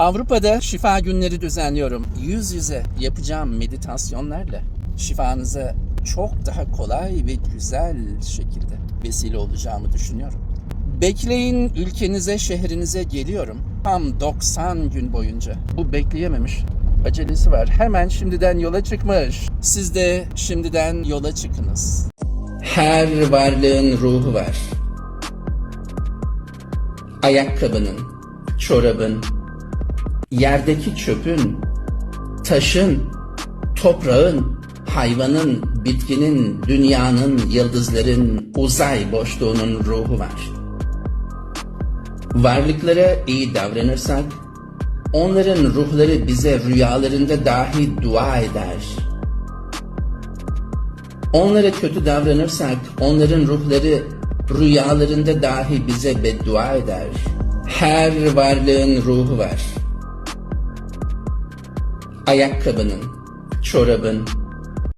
Avrupa'da şifa günleri düzenliyorum. Yüz yüze yapacağım meditasyonlarla şifanıza çok daha kolay ve güzel şekilde vesile olacağımı düşünüyorum. Bekleyin ülkenize, şehrinize geliyorum. Tam 90 gün boyunca. Bu bekleyememiş. Acelesi var. Hemen şimdiden yola çıkmış. Siz de şimdiden yola çıkınız. Her varlığın ruhu var. Ayakkabının, çorabın, yerdeki çöpün, taşın, toprağın, hayvanın, bitkinin, dünyanın, yıldızların, uzay boşluğunun ruhu var. Varlıklara iyi davranırsak, onların ruhları bize rüyalarında dahi dua eder. Onlara kötü davranırsak, onların ruhları rüyalarında dahi bize beddua eder. Her varlığın ruhu var ayakkabının, çorabın,